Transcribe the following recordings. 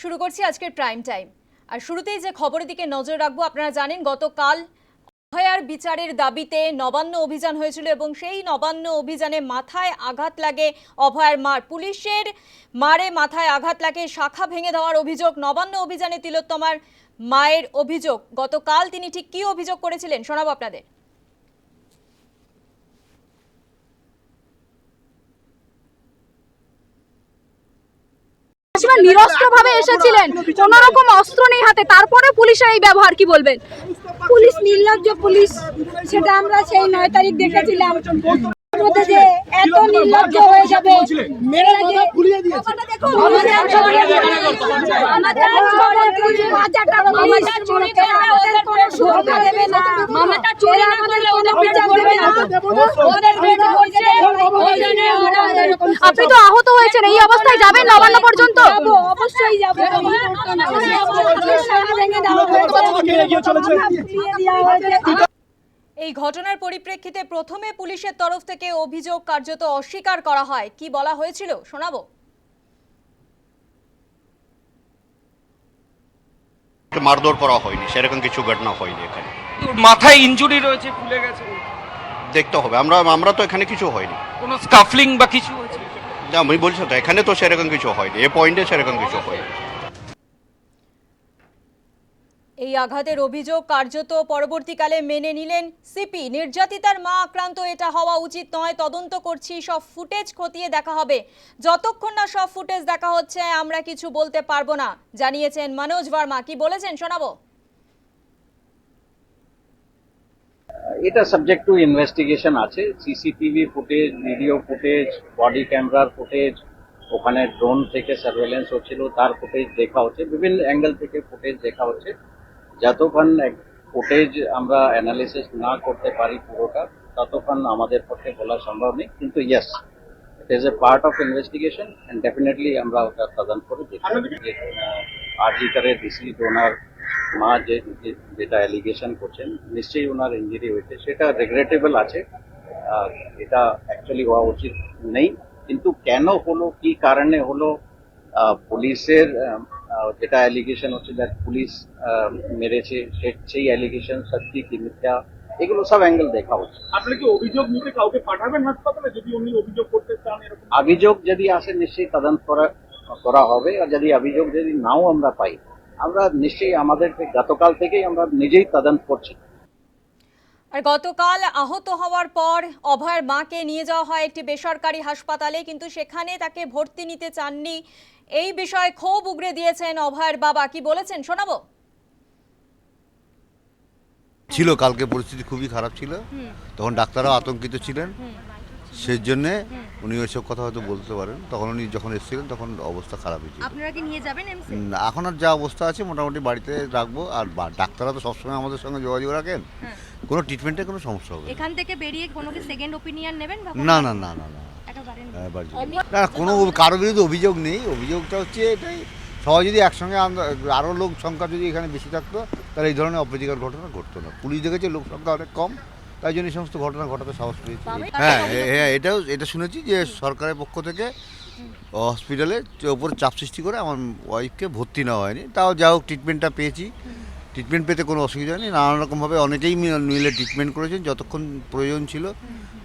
শুরু করছি আজকের প্রাইম টাইম আর শুরুতেই যে খবরের দিকে নজর রাখব, আপনারা জানেন গতকাল অভয়ার বিচারের দাবিতে নবান্ন অভিযান হয়েছিল এবং সেই নবান্ন অভিযানে মাথায় আঘাত লাগে অভয়ার মার। পুলিশের মারে মাথায় আঘাত লাগে, শাখা ভেঙে দেওয়ার অভিযোগ, নবান্ন অভিযানে তিলোত্তমার মায়ের অভিযোগ। গতকাল তিনি ঠিক কী অভিযোগ করেছিলেন শোনাবো আপনাদের। মাসিমা নিরস্ত্রভাবে এসেছিলেন। কোন রকম অস্ত্র নেই হাতে, তারপরে পুলিশের এই ব্যবহার কি বলবেন? পুলিশ নির্লজ্জ পুলিশ, সেটা আমরা সেই নয় তারিখ দেখেছিলাম। মধ্যে যে এত নির্লজ্জ হয়ে যাবে মেরে আমাদের আপনি তো আহত হয়েছেন এই অবস্থায় যাবেন নবান্ন পর্যন্ত যাব, অবশ্যই যাব। এই ঘটনার পরিপ্রেক্ষিতে প্রথমে পুলিশের তরফ থেকে অভিযোগ কার্যত অস্বীকার করা হয়। কি বলা হয়েছিল? শোনাবো। মারধর করা হয়নি। সেরকম কিছু ঘটনা হয়নি এখানে। মাথায় ইনজুরি রয়েছে ফুলে গেছে। দেখতে হবে। আমরা আমরা তো এখানে কিছু হয়নি। কোনো স্কাফলিং বা কিছু হয়েছে? না, আমি বলছি তো এখানে তো সেরকম কিছু হয়নি। এ পয়েন্টে সেরকম কিছু হয়নি। এই আঘাতের অভিযোগ কার্যত পরবর্তীকালে মেনে নিলেন সিপি। নির্যাতিতার মা আক্রান্ত, এটা হওয়া উচিত নয়। তদন্ত করছি, সব ফুটেজ খতিয়ে দেখা হবে। যতক্ষণ না সব ফুটেজ দেখা হচ্ছে, আমরা কিছু বলতে পারব না। জানিয়েছেন মনোজ ভার্মা। কি বলেছেন শোনাবো? এটা সাবজেক্ট টু ইনভেস্টিগেশন আছে। CCTV footage video footage body ক্যামেরার ফুটেজ ওখানে ড্রোন থেকে সার্ভেলেন্স হচ্ছিল, তার ফুটেজ দেখা হচ্ছে। বিভিন্ন অ্যাঙ্গেল থেকে ফুটেজ দেখা হচ্ছে। যতক্ষণ ফুটেজ আমরা অ্যানালিসিস না করতে পারি পুরোটা ততক্ষণ আমাদের পক্ষে বলা সম্ভব নেই। কিন্তু yes it is a part of investigation and definitely আমরা ওটা তদন্ত করে দেখি। আরজিকারের ডিসি ওনার মা যে যেটা অ্যালিগেশন করছেন নিশ্চয়ই ওনার ইঞ্জুরি হয়েছে। সেটা রেগ্রেটেবল আছে। এটা অ্যাকচুয়ালি হওয়া উচিত নেই। কিন্তু কেন হলো কি কারণে হলো পুলিশের যেটা অ্যালিগেশন হচ্ছে যে পুলিশ আহ, মেরেছে সেই অ্যালিগেশন সত্যি কি মিথ্যা এগুলো সব অ্যাঙ্গেল দেখা হচ্ছে। আপনি কি অভিযোগ নিতে কাউকে পাঠাবেন হাসপাতালে? যদি উনি অভিযোগ করতে চান এরকম অভিযোগ যদি আসে নিশ্চয়ই তদন্ত করা করা হবে। আর যদি অভিযোগ যদি নাও আমরা পাই আমরা নিশ্চয়ই আমাদের গতকাল থেকেই আমরা নিজেই তদন্ত করছি। আর গতকাল আহত হওয়ার পর অভয়ের মাকে নিয়ে যাওয়া হয় একটি বেসরকারি হাসপাতালে কিন্তু সেখানে তাকে ভর্তি নিতে চাননি এই বিষয়ে ক্ষোভ উগরে দিয়েছেন অভয়ের বাবা। কি বলেছেন শোনাবো? ছিল কালকে পরিস্থিতি খুবই খারাপ ছিল। তখন ডাক্তাররাও আতঙ্কিত ছিলেন। সেই জন্যে উনি ওইসব কথা হয়তো বলতে পারেন। তখন উনি যখন এসেছিলেন তখন অবস্থা খারাপ হয়েছিল আপনারা কি নিয়ে যাবেন এমসি উম, এখন আর যা অবস্থা আছে মোটামুটি বাড়িতে রাখব। আর বা- ডাক্তাররা তো সবসময় আমাদের সঙ্গে যোগাযোগ রাখেন। কোনো ট্রিটমেন্টে কোনো সমস্যা হবে এখান থেকে বেরিয়ে কোনো কি সেকেন্ড ওপিনিয়ন নেবেন না না না না না। না? হ্যাঁ, কোনো কারও বিরুদ্ধে অভিযোগ নেই। অভিযোগটা হচ্ছে এটাই সবাই যদি একসঙ্গে আরও লোক সংখ্যা যদি এখানে বেশি থাকতো তাহলে এই ধরনের অপ্রীতিকর ঘটনা ঘটতো না। পুলিশ দেখেছে লোক সংখ্যা অনেক কম তাই জন্য এই সমস্ত ঘটনা ঘটাতে সাহস পেয়েছে। হ্যাঁ হ্যাঁ এটাও এটা শুনেছি যে সরকারের পক্ষ থেকে হসপিটালে ওপর চাপ সৃষ্টি করে আমার ওয়াইফকে ভর্তি নেওয়া হয়নি। তাও যা হোক ট্রিটমেন্টটা পেয়েছি। ট্রিটমেন্ট পেতে কোনো অসুবিধা নেই। নানান রকমভাবে অনেকেই মিলে ট্রিটমেন্ট করেছেন যতক্ষণ প্রয়োজন ছিল।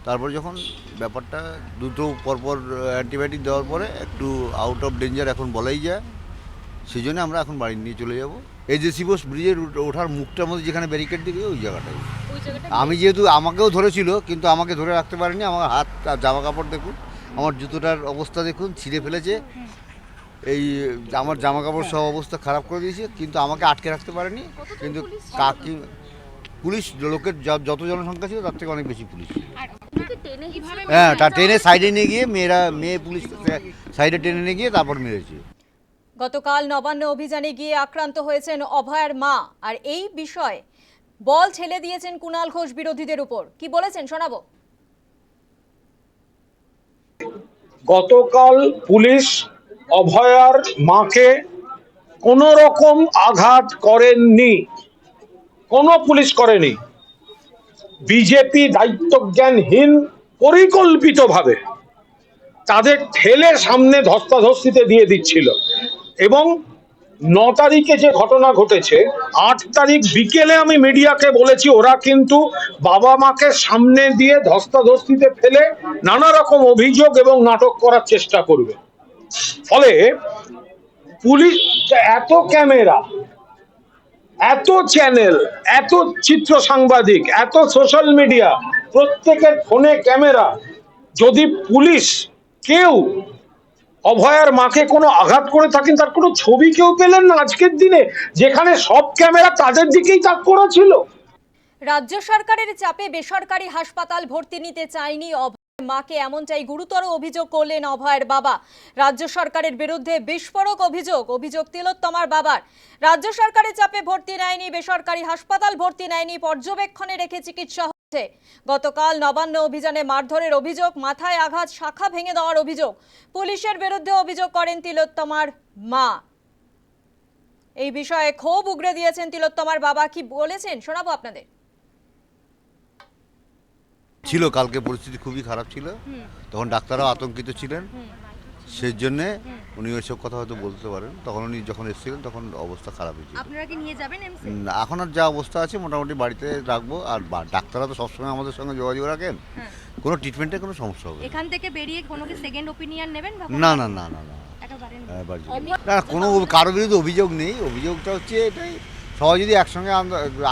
তারপর যখন ব্যাপারটা দুটো পরপর অ্যান্টিবায়োটিক দেওয়ার পরে একটু আউট অফ ডেঞ্জার এখন বলাই যায় সেই জন্য আমরা এখন বাড়ি নিয়ে চলে যাব। এই যে শিবস ব্রিজের ওঠার মুখটার মধ্যে যেখানে ব্যারিকেড দিকে ওই জায়গাটায়। আমি যেহেতু আমাকেও ধরেছিল কিন্তু আমাকে ধরে রাখতে পারেনি। আমার হাত আর জামা কাপড় দেখুন আমার জুতোটার অবস্থা দেখুন ছিঁড়ে ফেলেছে। এই আমার জামা কাপড় সব অবস্থা খারাপ করে দিয়েছে কিন্তু আমাকে আটকে রাখতে পারেনি। কিন্তু কাকি পুলিশ লোকের যত জনসংখ্যা ছিল তার থেকে অনেক বেশি পুলিশ হ্যাঁ তার ট্রেনে সাইডে নিয়ে গিয়ে মেয়েরা মেয়ে পুলিশ সাইডে টেনে নিয়ে গিয়ে তারপর মেরেছে। গতকাল নবান্ন অভিযানে গিয়ে আক্রান্ত হয়েছেন অভয়ের মা। আর এই বিষয়ে বল ছেলে দিয়েছেন কুণাল ঘোষ বিরোধীদের উপর। কি বলেছেন শোনাবো? গতকাল পুলিশ অভয়ার মাকে কোন রকম আঘাত করেননি। কোন পুলিশ করেনি। বিজেপি দায়িত্বজ্ঞানহীন পরিকল্পিতভাবে তাদের ঠেলে সামনে ধস্তাধস্তিতে দিয়ে দিচ্ছিল। এবং ন তারিখে যে ঘটনা ঘটেছে, আট তারিখ বিকেলে আমি মিডিয়াকে বলেছি, ওরা কিন্তু বাবা মাকে সামনে দিয়ে ধস্তাধস্তিতে ফেলে নানা রকম অভিযোগ এবং নাটক করার চেষ্টা করবে। ফলে পুলিশ, এত ক্যামেরা এত চ্যানেল এত চিত্র সাংবাদিক, এত সোশ্যাল মিডিয়া প্রত্যেকের ফোনে ক্যামেরা যদি পুলিশ কেউ অভয়ার মাকে কোনো আঘাত করে থাকেন, তার কোনো ছবি কেউ পেলেন না আজকের দিনে, যেখানে সব ক্যামেরা তাদের দিকেই তাক করা ছিল। রাজ্য সরকারের চাপে বেসরকারি হাসপাতাল ভর্তি নিতে চায়নি মাকে এমনটাই গুরুতর অভিযোগ করলেন অভয়ের বাবা। রাজ্য সরকারের বিরুদ্ধে বিস্ফোরক অভিযোগ। অভিযোগ তিলোত্তমার বাবার। রাজ্য সরকারের চাপে ভর্তি নেয়নি, বেসরকারি হাসপাতাল ভর্তি নেয়নি, পর্যবেক্ষণে রেখে চিকিৎসা হচ্ছে। গতকাল নবান্ন অভিযানে মারধরের অভিযোগ, মাথায় আঘাত, শাখা ভেঙে দেওয়ার অভিযোগ। পুলিশের বিরুদ্ধে অভিযোগ করেন তিলোত্তমার মা। এই বিষয়ে ক্ষোভ উগরে দিয়েছেন তিলোত্তমার বাবা। কি বলেছেন শোনাবো আপনাদের। ছিল কালকে পরিস্থিতি খুবই খারাপ ছিল। তখন ডাক্তাররাও আতঙ্কিত ছিলেন। সেই জন্যে উনি ওইসব কথা হয়তো বলতে পারেন। তখন উনি যখন এসেছিলেন তখন অবস্থা খারাপ হয়েছিল আপনারা কি নিয়ে যাবেন এমসি এখন আর যা অবস্থা আছে মোটামুটি বাড়িতে রাখব। আর ডাক্তাররা তো সবসময় আমাদের সঙ্গে যোগাযোগ রাখেন। কোনো ট্রিটমেন্টে কোনো সমস্যা হবে না। এখান থেকে বেরিয়ে কোনো কি সেকেন্ড ওপিনিয়ন নেবেন না না না না না? হ্যাঁ। না কোনো কারও বিরুদ্ধে অভিযোগ নেই। অভিযোগটা হচ্ছে এটাই সবাই যদি একসঙ্গে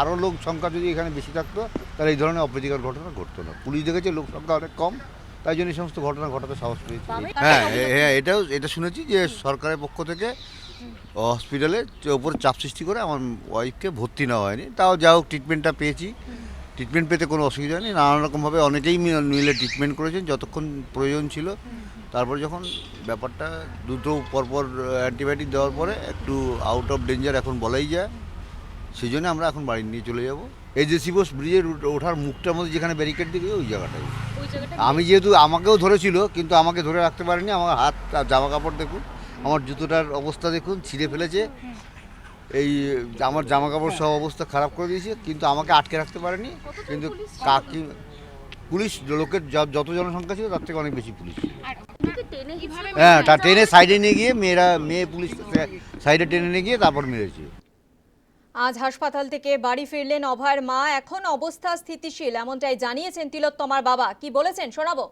আরও লোক সংখ্যা যদি এখানে বেশি থাকতো তাহলে এই ধরনের অপ্রীতিকর ঘটনা ঘটতো না। পুলিশ দেখেছে লোক সংখ্যা অনেক কম তাই জন্য এই সমস্ত ঘটনা ঘটাতে সাহস পেয়েছে। হ্যাঁ হ্যাঁ এটাও এটা শুনেছি যে সরকারের পক্ষ থেকে হসপিটালে ওপর চাপ সৃষ্টি করে আমার ওয়াইফকে ভর্তি নেওয়া হয়নি। তাও যা হোক ট্রিটমেন্টটা পেয়েছি। ট্রিটমেন্ট পেতে কোনো অসুবিধা নেই নানান রকমভাবে অনেকেই মিলে ট্রিটমেন্ট করেছেন যতক্ষণ প্রয়োজন ছিল। তারপর যখন ব্যাপারটা দুটো পরপর অ্যান্টিবায়োটিক দেওয়ার পরে একটু আউট অফ ডেঞ্জার এখন বলাই যায়। সেই জন্য আমরা এখন বাড়ি নিয়ে চলে যাব। এই যে শিবস ব্রিজের ওঠার মুখটার মধ্যে যেখানে ব্যারিকেড দিকে ওই জায়গাটাই আমি যেহেতু আমাকেও ধরেছিল কিন্তু আমাকে ধরে রাখতে পারেনি। আমার হাত আর জামা কাপড় দেখুন আমার জুতোটার অবস্থা দেখুন ছিঁড়ে ফেলেছে। এই আমার জামা কাপড় সব অবস্থা খারাপ করে দিয়েছে কিন্তু আমাকে আটকে রাখতে পারেনি। কিন্তু কাকি পুলিশ লোকের যত জনসংখ্যা ছিল তার থেকে অনেক বেশি পুলিশ হ্যাঁ তা ট্রেনে সাইডে নিয়ে গিয়ে মেয়েরা মেয়ে পুলিশ সাইডে টেনে নিয়ে গিয়ে তারপর মেরেছে। আজ হাসপাতাল থেকে বাড়ি ফিরলেন অভয়ের মা। এখন অবস্থা স্থিতিশীল এমনটাই জানিয়েছেন তিলোত্তমার বাবা। কি বলেছেন শোনাবো?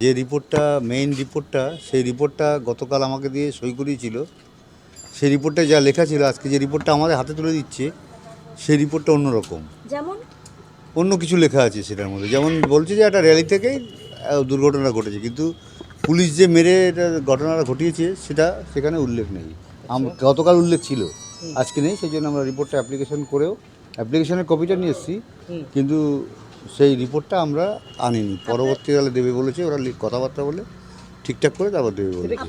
যে রিপোর্টটা মেইন রিপোর্টটা সেই রিপোর্টটা গতকাল আমাকে দিয়ে সই করিয়েছিল। সেই রিপোর্টে যা লেখা ছিল আজকে যে রিপোর্টটা আমাদের হাতে তুলে দিচ্ছে সেই রিপোর্টটা অন্যরকম। যেমন? অন্য কিছু লেখা আছে সেটার মধ্যে। যেমন বলছে যে একটা র্যালি থেকেই দুর্ঘটনা ঘটেছে। কিন্তু পুলিশ যে মেরে এটা ঘটনাটা ঘটিয়েছে সেটা সেখানে উল্লেখ নেই। গতকাল উল্লেখ ছিল। আজকে নেই সেই জন্য আমরা রিপোর্টটা অ্যাপ্লিকেশন করেও অ্যাপ্লিকেশনের কপিটা নিয়ে এসেছি। কিন্তু সেই রিপোর্টটা আমরা আনিনি। পরবর্তীকালে দেবে বলেছে ওরা কথাবার্তা বলে ঠিকঠাক করে তারপর দেবে বলেছে।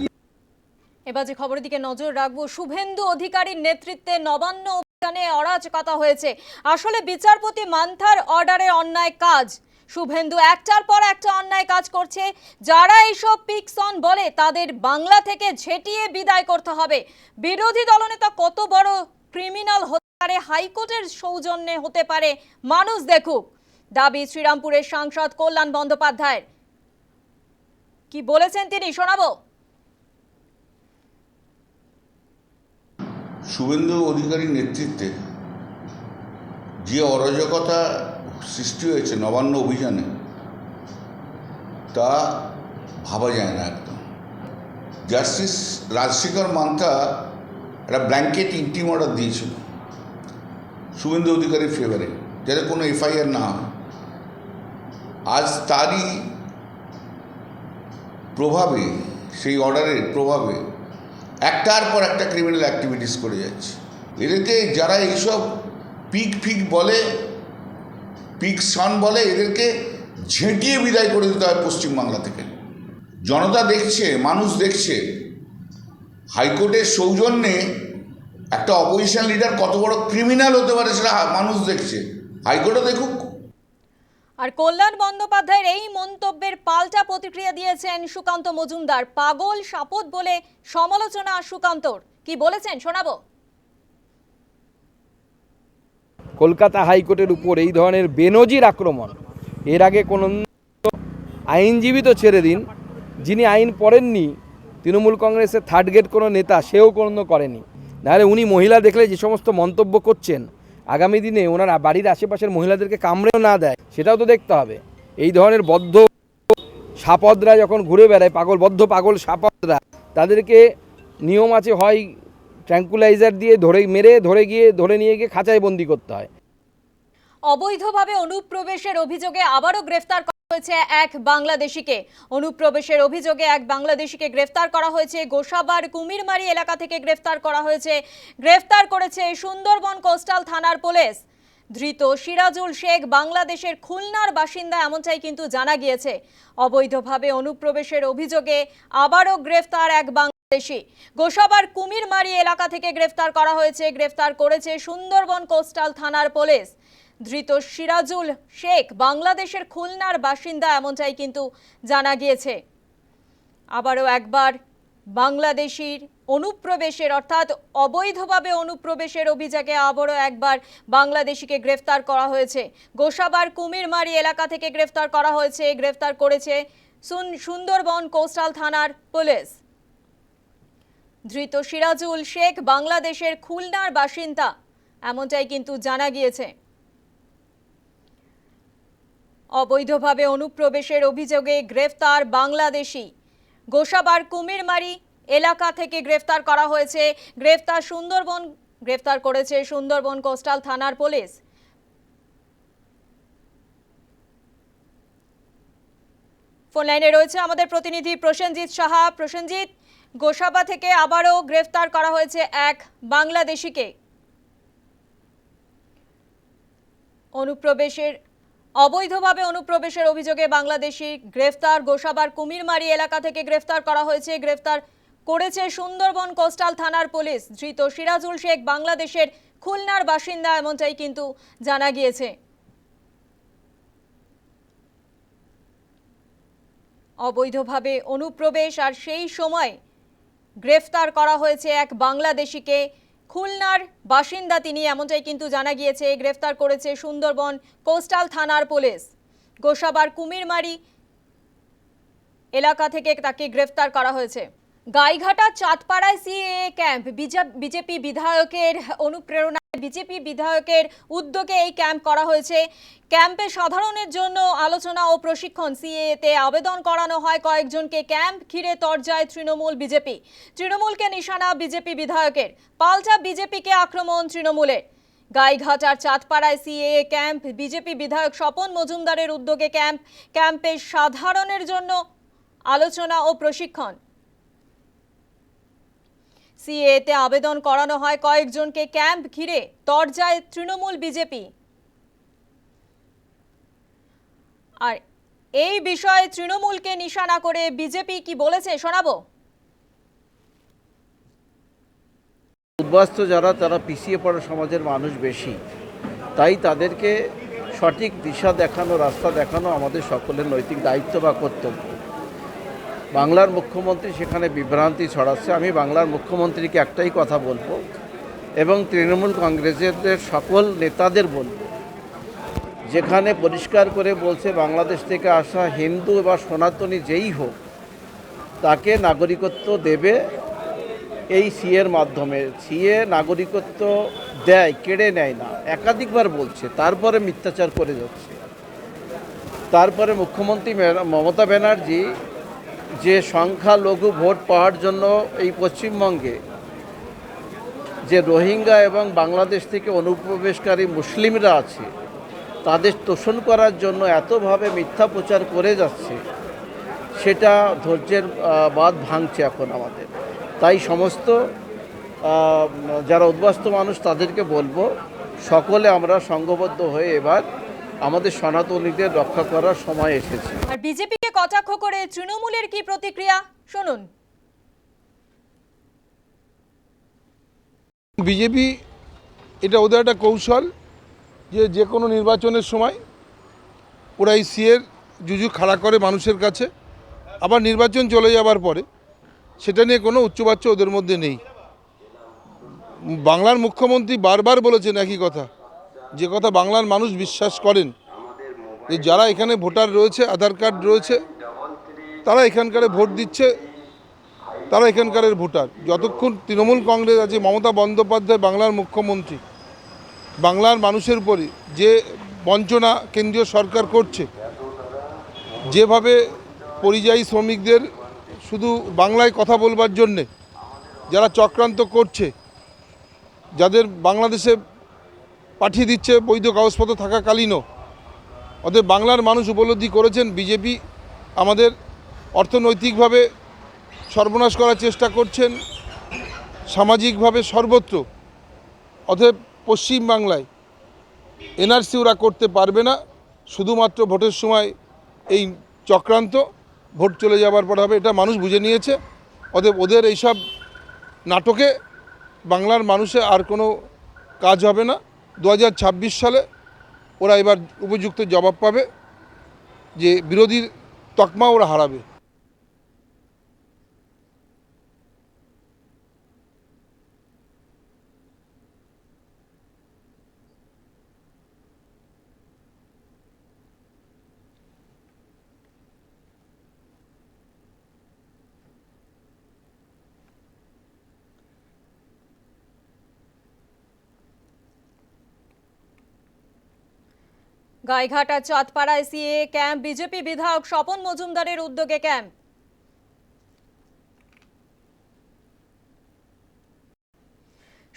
এবার যে খবরের দিকে নজর রাখব শুভেন্দু অধিকারীর নেতৃত্বে নবান্ন অভিযানে অরাজকতা হয়েছে। আসলে বিচারপতি মান্থার অর্ডারে অন্যায় কাজ। শুভেন্দু একটার পর একটা অন্যায় কাজ করছে। যারা এইসব পিকসন বলে, তাদের বাংলা থেকে ঝেঁটিয়ে বিদায় করতে হবে। বিরোধী দলনেতা কত বড় ক্রিমিনাল হতে পারে, হাইকোর্টের সৌজন্যে হতে পারে, মানুষ দেখুক। দাবি শ্রীরামপুরের সাংসদ কল্যাণ বন্দ্যোপাধ্যায়ের। কি বলেছেন তিনি, শোনাবো? শুভেন্দু অধিকারীর নেতৃত্বে যে অরাজকতা সৃষ্টি হয়েছে নবান্ন অভিযানে, তা ভাবা যায় না একদম। জাস্টিস রাজশেখর মান্থা একটা ব্ল্যাঙ্কেট ইন্টিম অর্ডার দিয়েছিল, শুভেন্দু অধিকারীর ফেভারে যাতে কোনো এফআইআর না হয়। আজ তারই প্রভাবে, সেই অর্ডারের প্রভাবে একটার পর একটা ক্রিমিনাল অ্যাক্টিভিটিস করে যাচ্ছে। এদেরকে যারা এইসব পিক ফিক বলে পিক সন বলে এদেরকে ঝেঁটিয়ে বিদায় করে দিতে হয় পশ্চিমবাংলা থেকে। জনতা দেখছে, মানুষ দেখছে, হাইকোর্টের সৌজন্যে একটা অপোজিশন লিডার কত বড় ক্রিমিনাল হতে পারে সেটা মানুষ দেখছে। হাইকোর্টও দেখুক। আর কল্যাণ বন্দ্যোপাধ্যায়ের এই মন্তব্যের পাল্টা প্রতিক্রিয়া দিয়েছেন সুকান্ত মজুমদার। পাগল সাপত বলে সমালোচনা সুকান্তর। কি বলেছেন শোনাবো? কলকাতা হাইকোর্টের উপর এই ধরনের বেনজির আক্রমণ। এর আগে কোন আইনজীবী তো ছেড়ে দিন, যিনি আইন পড়েননি, তৃণমূল কংগ্রেসের থার্ড গ্রেড কোনো নেতা, সেও কোনো করেনি। নাহলে উনি মহিলা দেখলে যে সমস্ত মন্তব্য করছেন, আগামী দিনে ওনার বাড়ির আশেপাশের মহিলাদেরকে কামড়েও না দেয়, সেটাও তো দেখতে হবে। এই ধরনের বদ্ধ সাপদরা যখন ঘুরে বেড়ায়, পাগল, বদ্ধ পাগল সাপদরা, তাদেরকে নিয়ম আছে হয় ট্র্যাঙ্কুলাইজার দিয়ে ধরে মেরে, ধরে গিয়ে, ধরে নিয়ে গিয়ে খাঁচায় বন্দি করতে হয়। অবৈধভাবে অনুপ্রবেশের অভিযোগে আবারও গ্রেফতার হয়েছে এক বাংলাদেশিকে। অনুপ্রবেশের অভিযোগে এক বাংলাদেশিকে গ্রেফতার করা হয়েছে। গোসাবার কুমিরমারি এলাকা থেকে গ্রেফতার করা হয়েছে। গ্রেফতার করেছে সুন্দরবন কোস্টাল থানার পুলিশ। ধৃত সিরাজুল শেখ বাংলাদেশের খুলনার বাসিন্দা, এমনটাই কিন্তু জানা গিয়েছে। অবৈধভাবে অনুপ্রবেশের অভিযোগে আবারও গ্রেফতার এক গোসাবার কুমিরমারি এলাকা থেকে গ্রেফতার করা হয়েছে। গ্রেফতার করেছে সুন্দরবন কোস্টাল থানার পুলিশ। ধৃত সিরাজুল শেখ বাংলাদেশের খুলনার বাসিন্দা, এমনটাই কিন্তু জানা গিয়েছে। আবারও একবার বাংলাদেশির অনুপ্রবেশের, অর্থাৎ অবৈধভাবে অনুপ্রবেশের অভিযোগে আবারও একবার বাংলাদেশিকে গ্রেফতার করা হয়েছে। গোসাবার কুমিরমারি এলাকা থেকে গ্রেফতার করা হয়েছে। গ্রেফতার করেছে সুন- সুন্দরবন কোস্টাল থানার পুলিশ। ধৃত সিরাজুল শেখ বাংলাদেশের খুলনার বাসিন্দা। এমনটাই কিন্তু জানা গিয়েছে। অবৈধভাবে অনুপ্রবেশের অভিযোগে গ্রেফতার বাংলাদেশি। গোসাবার কুমিরমারি এলাকা থেকে গ্রেফতার করা হয়েছে। গ্রেফতার সুন্দরবন, গ্রেফতার করেছে সুন্দরবন কোস্টাল থানার পুলিশ। ফোন লাইনে রয়েছে আমাদের প্রতিনিধি প্রসেনজিৎ সাহা। প্রসেনজিৎ গোসাবা থেকে আবারও গ্রেফতার করা হয়েছে এক বাংলাদেশিকে। অনুপ্রবেশের, অবৈধভাবে অনুপ্রবেশের অভিযোগে বাংলাদেশি গ্রেফতার গোসাবার কুমিরমারি এলাকা থেকে গ্রেফতার করা হয়েছে। গ্রেফতার করেছে সুন্দরবন কোস্টাল থানার পুলিশ। ধৃত সিরাজুল শেখ বাংলাদেশের খুলনার বাসিন্দা এমনটাই কিন্তু জানা গিয়েছে। অবৈধভাবে অনুপ্রবেশ আর সেই সময় গ্রেফতার করা হয়েছে এক বাংলাদেশিকে। খুলনার বাসিন্দা তিনি, এমনটাই কিন্তু জানা গিয়েছে, গ্রেফতার করেছে সুন্দরবন কোস্টাল থানার পুলিশ। গোসাবার কুমিরমারি এলাকা থেকে তাকে গ্রেফতার করা হয়েছে। গাইঘাটা চাঁদপাড়ায় সিএ ক্যাম্প, বিজেপি বিধায়কের অনুপ্রেরণায় বিজেপি বিধায়কের উদ্যোগে এই ক্যাম্প করা হয়েছে। ক্যাম্পে সাধারণের জন্য আলোচনা ও প্রশিক্ষণ সিএতে আবেদন করানো হয় কয়েকজনকে। ক্যাম্প ঘিরে তরজায় তৃণমূল বিজেপি। তৃণমূলকে নিশানা বিজেপি বিধায়কের। পাল্টা বিজেপিকে আক্রমণ তৃণমূলের। গাইঘাটার চাঁদপাড়ায় সিএএ ক্যাম্প, বিজেপি বিধায়ক স্বপন মজুমদারের উদ্যোগে ক্যাম্প। ক্যাম্পে সাধারণের জন্য আলোচনা ও প্রশিক্ষণ। সিএতে আবেদন করানো হয় কয়েকজনকে ক্যাম্প ঘিরে তরজায় তৃণমূল বিজেপি। আর এই বিষয়ে তৃণমূলকে নিশানা করে বিজেপি কি বলেছে শোনাবো? উদ্বাস্ত যারা, তারা পিছিয়ে পড়া সমাজের মানুষ বেশি। তাই তাদেরকে সঠিক দিশা দেখানো, রাস্তা দেখানো আমাদের সকলের নৈতিক দায়িত্ব বা কর্তব্য। বাংলার মুখ্যমন্ত্রী সেখানে বিভ্রান্তি ছড়াচ্ছে। আমি বাংলার মুখ্যমন্ত্রীকে একটাই কথা বলব এবং তৃণমূল কংগ্রেসের সকল নেতাদের বলব, যেখানে পরিষ্কার করে বলছে বাংলাদেশ থেকে আসা হিন্দু বা সনাতনী যেই হোক, তাকে নাগরিকত্ব দেবে এই সিএর মাধ্যমে। সিএ নাগরিকত্ব দেয়, কেড়ে নেয় না, একাধিকবার বলছে, তারপরে মিথ্যাচার করে যাচ্ছে। তারপরে মুখ্যমন্ত্রী মমতা ব্যানার্জি যে সংখ্যালঘু ভোট পাওয়ার জন্য এই পশ্চিমবঙ্গে যে রোহিঙ্গা এবং বাংলাদেশ থেকে অনুপ্রবেশকারী মুসলিমরা আছে, তাদের তোষণ করার জন্য এতভাবে মিথ্যা প্রচার করে যাচ্ছে, সেটা ধৈর্যের বাঁধ ভাঙছে এখন আমাদের। তাই সমস্ত যারা উদ্বাস্ত মানুষ তাদেরকে বলব, সকলে আমরা সংঘবদ্ধ হয়ে এবার আমাদের সনাতনীদের রক্ষা করার সময় এসেছে। কটাক্ষ করে তৃণমূলের কি প্রতিক্রিয়া? শুনুন। বিজেপি, এটা ওদের একটা কৌশল যে যে কোনো নির্বাচনের সময় ওরা এই সিএর জুজু খাড়া করে মানুষের কাছে। আবার নির্বাচন চলে যাবার পরে সেটা নিয়ে কোনো উচ্চবাচ্য ওদের মধ্যে নেই। বাংলার মুখ্যমন্ত্রী বারবার বলেছেন একই কথা, যে কথা বাংলার মানুষ বিশ্বাস করেন। যে যারা এখানে ভোটার রয়েছে, আধার কার্ড রয়েছে, তারা এখানকারে ভোট দিচ্ছে, তারা এখানকারের ভোটার। যতক্ষণ তৃণমূল কংগ্রেস আছে, মমতা বন্দ্যোপাধ্যায় বাংলার মুখ্যমন্ত্রী, বাংলার মানুষের উপরে যে বঞ্চনা কেন্দ্রীয় সরকার করছে, যেভাবে পরিযায়ী শ্রমিকদের শুধু বাংলায় কথা বলবার জন্যে যারা চক্রান্ত করছে, যাদের বাংলাদেশে পাঠিয়ে দিচ্ছে বৈধ কাগজপত্র থাকাকালীনও অতএব বাংলার মানুষ উপলব্ধি করেছেন, বিজেপি আমাদের অর্থনৈতিকভাবে সর্বনাশ করার চেষ্টা করছেন, সামাজিকভাবে সর্বত্র। অতএব পশ্চিমবাংলায় এনআরসি ওরা করতে পারবে না, শুধুমাত্র ভোটের সময় এই চক্রান্ত, ভোট চলে যাবার পর হবে, এটা মানুষ বুঝে নিয়েছে। অতএব ওদের এইসব নাটকে বাংলার মানুষে আর কোনো কাজ হবে না। দু হাজার ছাব্বিশ সালে ওরা এবার উপযুক্ত জবাব পাবে যে বিরোধীর তকমা ওরা হারাবে। গাইঘাটা, চাঁদপাড়ায় সিএ ক্যাম্প, বিজেপি বিধায়ক স্বপন মজুমদারের উদ্যোগে ক্যাম্প।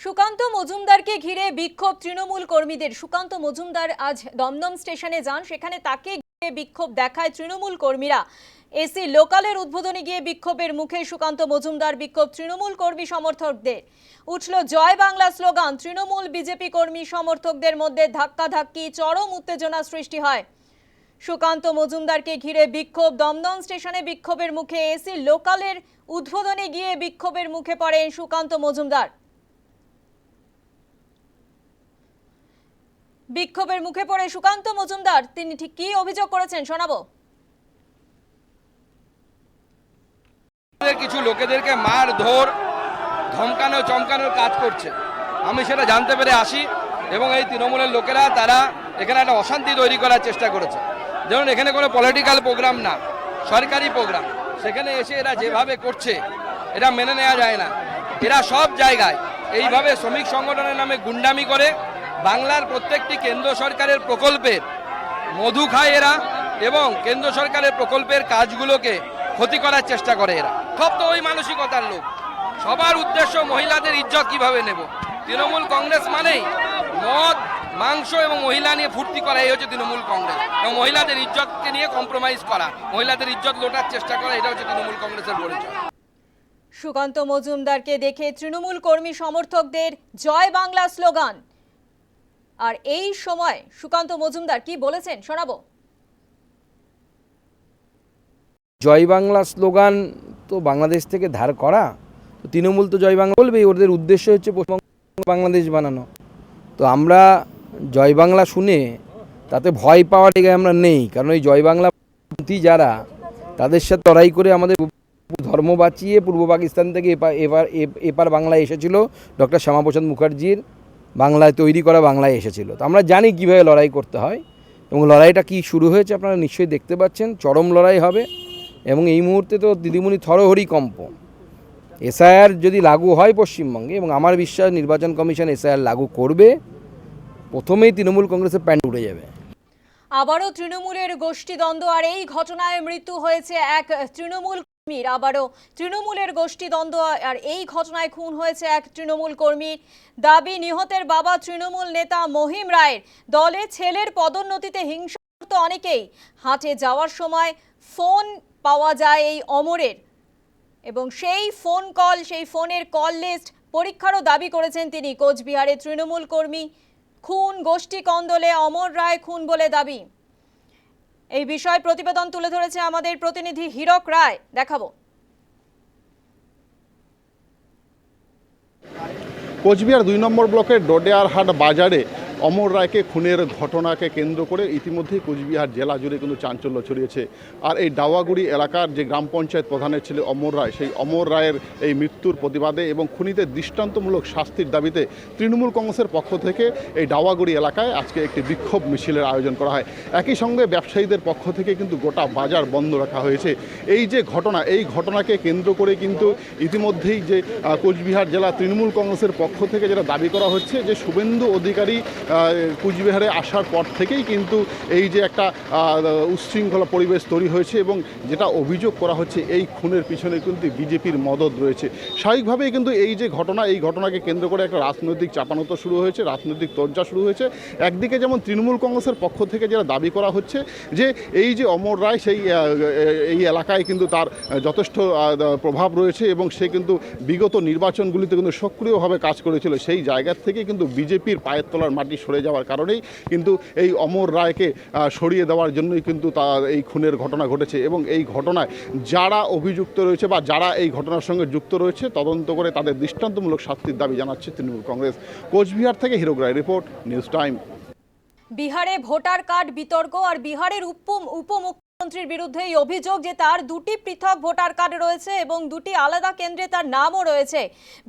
সুকান্ত মজুমদারকে ঘিরে বিক্ষোভ তৃণমূল কর্মীদের। সুকান্ত মজুমদার আজ দমদম স্টেশনে যান, সেখানে তাকে ঘিরে বিক্ষোভ দেখায় তৃণমূল কর্মীরা। এসি লোকালের উদ্বোধনে গিয়ে বিক্ষোভের মুখে সুকান্ত মজুমদার বিক্ষোভ তৃণমূল কর্মী সমর্থকদের। উঠল জয় বাংলা স্লোগান, তৃণমূল বিজেপি কর্মী সমর্থকদের মধ্যে ধাক্কাধাক্কি, চরম উত্তেজনা সৃষ্টি হয়। সুকান্ত মজুমদারকে ঘিরে বিক্ষোভ, দমদম স্টেশনে বিক্ষোভের মুখে এসি লোকালের উদ্বোধনে গিয়ে বিক্ষোভের মুখে পড়েন সুকান্ত মজুমদার। বিক্ষোভের মুখে পড়ে সুকান্ত মজুমদার, তিনি ঠিক কি অভিযোগ করেছেন শোনাবো? কিছু লোকেদেরকে মার, ধর, ধমকানো, চমকানোর কাজ করছে। আমি সেটা জানতে পেরে আসি এবং এই তৃণমূলের লোকেরা তারা এখানে একটা অশান্তি তৈরি করার চেষ্টা করেছে। যেমন এখানে কোনো পলিটিক্যাল প্রোগ্রাম না, সরকারি প্রোগ্রাম সেখানে এসে এরা যেভাবে করছে, এটা মেনে নেওয়া যায় না। এরা সব জায়গায় এইভাবে শ্রমিক সংগঠনের নামে গুন্ডামি করে, বাংলার প্রত্যেকটি কেন্দ্র সরকারের প্রকল্পের মধু খায় এরা এবং কেন্দ্র সরকারের প্রকল্পের কাজগুলোকে ক্ষতি করার চেষ্টা করে এরা। সব তো ওই মানসিকতার লোক। সবার উদ্দেশ্য মহিলাদের ইজ্জত কীভাবে নেব? তৃণমূল কংগ্রেস মানেই মদ, মাংস এবং মহিলা নিয়ে ফুর্তি করা, এই হচ্ছে তৃণমূল কংগ্রেস। এবং মহিলাদের ইজ্জতকে নিয়ে কম্প্রোমাইজ করা, মহিলাদের ইজ্জত লোটার চেষ্টা করা, এটা হচ্ছে তৃণমূল কংগ্রেসের পরিচয়। সুকান্ত মজুমদারকে দেখে তৃণমূল কর্মী সমর্থকদের জয় বাংলা স্লোগান। আর এই সময় সুকান্ত মজুমদার কি বলেছেন শোনাবো। জয় বাংলা স্লোগান তো বাংলাদেশ থেকে ধার করা, তো তৃণমূল তো জয় বাংলা বলবেই, ওদের উদ্দেশ্য হচ্ছে পশ্চিমবঙ্গ বাংলাদেশ বানানো। তো আমরা জয় বাংলা শুনে তাতে ভয় পাওয়ার জায়গায় আমরা নেই, কারণ ওই জয় বাংলা যারা, তাদের সাথে লড়াই করে আমাদের ধর্ম বাঁচিয়ে পূর্ব পাকিস্তান থেকে এপার এপার এপার বাংলায় এসেছিল ডক্টর শ্যামাপ্রসাদ মুখার্জির, বাংলায় তৈরি করা বাংলায় এসেছিল। তো আমরা জানি কীভাবে লড়াই করতে হয় এবং লড়াইটা কি শুরু হয়েছে আপনারা নিশ্চয়ই দেখতে পাচ্ছেন, চরম লড়াই হবে। এবং এই মুহূর্তে তো দিদিমণি থরহরি কম্প এসআইআর যদি লাগু হয় পশ্চিমবঙ্গে এবং আমার বিশ্বাস নির্বাচন কমিশন এসআইআর লাগু করবে, প্রথমেই তৃণমূল কংগ্রেসের প্যান্ট উড়ে যাবে। আবারও তৃণমূলের গোষ্ঠীদ্বন্দ্ব আর এই ঘটনায় মৃত্যু হয়েছে এক তৃণমূল কর্মীর। আবারও তৃণমূলের গোষ্ঠীদ্বন্দ্ব আর এই ঘটনায় খুন হয়েছে এক তৃণমূল কর্মীর। দাবি, নিহতের বাবা তৃণমূল নেতা মহিম রায়ের। দলে ছেলের পদোন্নতিতে হিংসা অনেকেই। হাটে যাওয়ার সময় ফোন পাওয়া যায় এই অমরের। এবং সেই ফোন কল সেই ফোনের কল লিস্ট পরীক্ষারও দাবি করেছেন তিনি কোচবিহারে তৃণমূল কর্মী খুন গোষ্ঠী কন্দলে অমর রায় খুন বলে দাবি। এই বিষয়ে প্রতিবেদন তুলে ধরেছে আমাদের প্রতিনিধি হীরক রায়। দেখাবো। কোচবিহার দুই নম্বর ব্লকের ডোডেয়ারহাট বাজারে অমর রায়কে খুনের ঘটনাকে কেন্দ্র করে ইতিমধ্যেই কোচবিহার জেলা জুড়ে কিন্তু চাঞ্চল্য ছড়িয়েছে। আর এই ডাওয়াগুড়ি এলাকার যে গ্রাম পঞ্চায়েত প্রধানের ছেলে অমর রায়, সেই অমর রায়ের এই মৃত্যুর প্রতিবাদে এবং খুনিদের দৃষ্টান্তমূলক শাস্তির দাবিতে তৃণমূল কংগ্রেসের পক্ষ থেকে এই ডাওয়াগুড়ি এলাকায় আজকে একটি বিক্ষোভ মিছিলের আয়োজন করা হয়। একই সঙ্গে ব্যবসায়ীদের পক্ষ থেকে কিন্তু গোটা বাজার বন্ধ রাখা হয়েছে। এই যে ঘটনা, এই ঘটনাকে কেন্দ্র করে কিন্তু ইতিমধ্যেই যে কোচবিহার জেলা তৃণমূল কংগ্রেসের পক্ষ থেকে যেটা দাবি করা হচ্ছে যে শুভেন্দু অধিকারী কোচবিহারে আসার পর থেকেই কিন্তু এই যে একটা উচ্ছৃঙ্খলা পরিবেশ তৈরি হয়েছে এবং যেটা অভিযোগ করা হচ্ছে এই খুনের পিছনে কিন্তু বিজেপির মদত রয়েছে। স্বাভাবিকভাবেই কিন্তু এই যে ঘটনা, এই ঘটনাকে কেন্দ্র করে একটা রাজনৈতিক চাপানোতো শুরু হয়েছে, রাজনৈতিক তর্জা শুরু হয়েছে। একদিকে যেমন তৃণমূল কংগ্রেসের পক্ষ থেকে যেটা দাবি করা হচ্ছে যে এই যে অমর রায় সেই এই এলাকায় কিন্তু তার যথেষ্ট প্রভাব রয়েছে এবং সে কিন্তু বিগত নির্বাচনগুলিতে কিন্তু সক্রিয়ভাবে কাজ করেছিল। সেই জায়গার থেকে কিন্তু বিজেপির পায়ের তলার মাটি সরে যাওয়ার কারণেই কিন্তু এই অমর রায়কে সরিয়ে দেওয়ার জন্যই কিন্তু তার এই খুনের ঘটনা ঘটেছে এবং এই ঘটনায় যারা অভিযুক্ত রয়েছে বা যারা এই ঘটনার সঙ্গে যুক্ত রয়েছে তদন্ত করে তাদের দৃষ্টান্তমূলক শাস্তির দাবি জানাচ্ছে তৃণমূল কংগ্রেস। কোচবিহার থেকে হিরোগ রায় রিপোর্ট, নিউজ টাইম। বিহারে ভোটার কার্ড বিতর্ক আর বিহারের উপ, উপমুখ্যমন্ত্রীর বিরুদ্ধে এই অভিযোগ যে তার দুটি পৃথক ভোটার কার্ড রয়েছে এবং দুটি আলাদা কেন্দ্রে তার নামও রয়েছে।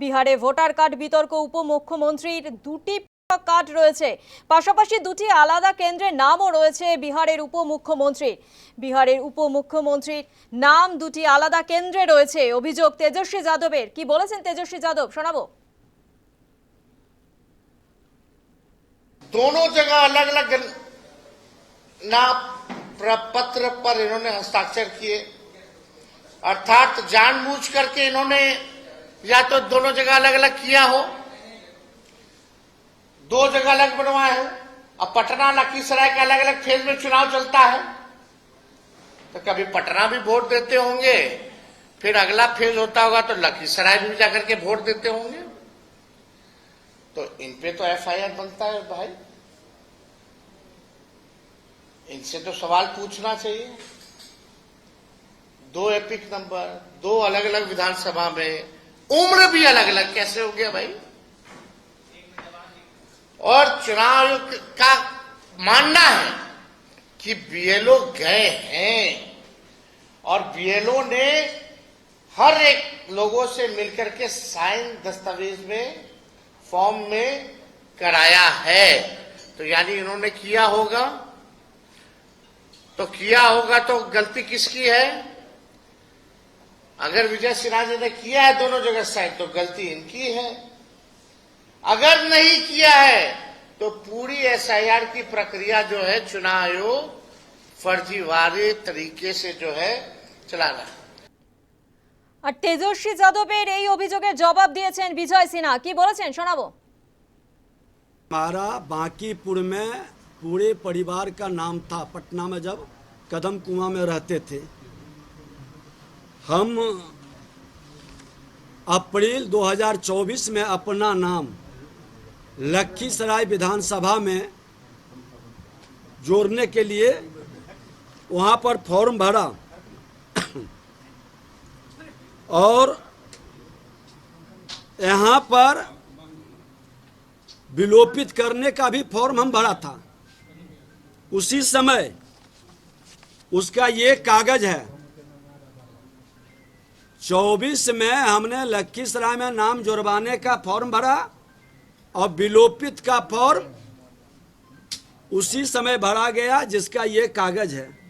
বিহারে ভোটার কার্ড বিতর্ক, উপমুখ্যমন্ত্রীর দুটি কার্ড রয়েছে পাশাপাশি দুটি আলাদা কেন্দ্রের নামও রয়েছে বিহারের উপমুখ্যমন্ত্রীর বিহারের উপমুখ্যমন্ত্রীর নাম দুটি আলাদা কেন্দ্রে রয়েছে অভিযোগ তেজস্বী যাদবের কি বলেছেন তেজস্বী যাদব শোনাবো दोनों जगह अलग अलग नाम पत्र पर इन्होंने हस्ताक्षर किए अर्थात जानबूझ करके इन्होंने या तो दोनों जगह अलग अलग किया हो दो जगह अलग बनवाए हैं। अब पटना, लखीसराय के अलग अलग फ़ेज़ में चुनाव चलता है। तो कभी पटना भी वोट देते होंगे? फिर अगला फ़ेज़ होता होगा तो लखीसराय भी जाकर के वोट देते होंगे। तो इन पे तो एफआईआर बनता है भाई। इनसे तो सवाल पूछना चाहिए। दो एपिक नंबर दो अलग अलग विधानसभा में, उम्र भी अलग अलग कैसे हो गया भाई? और चुनाव का मानना है कि बीएलओ गए हैं और बीएलओ ने हर एक लोगों से मिलकर के साइन दस्तावेज़ में, फॉर्म में कराया है। तो यानी इन्होंने किया होगा। तो किया होगा तो गलती किसकी है? अगर विजय सिन्हा जी ने किया है दोनों जगह साइन तो गलती इनकी है। अगर नहीं किया है तो पूरी एसआईआर की प्रक्रिया जो है चुनाव आयोग फर्जीवारी तरीके से जो है चला रहा है আর তেজস্বী যাদবের এই অভিযোগের জবাব দিয়েছেন বিজয় সিনহা কি বলেছেন শোনাবো हमारा बांकीपुर में पूरे परिवार का नाम था पटना में जब कदम कुआं में रहते थे हम अप्रैल 2024 में अपना नाम लखीसराय विधानसभा में जोड़ने के लिए वहाँ पर फॉर्म भरा। और यहाँ पर विलोपित करने का भी फॉर्म हम भरा था। उसी समय उसका ये कागज़ है 24 में हमने लखीसराय में नाम जुड़वाने का फॉर्म भरा। और विलोपित का फॉर्म उसी समय भरा गया जिसका ये कागज़ है।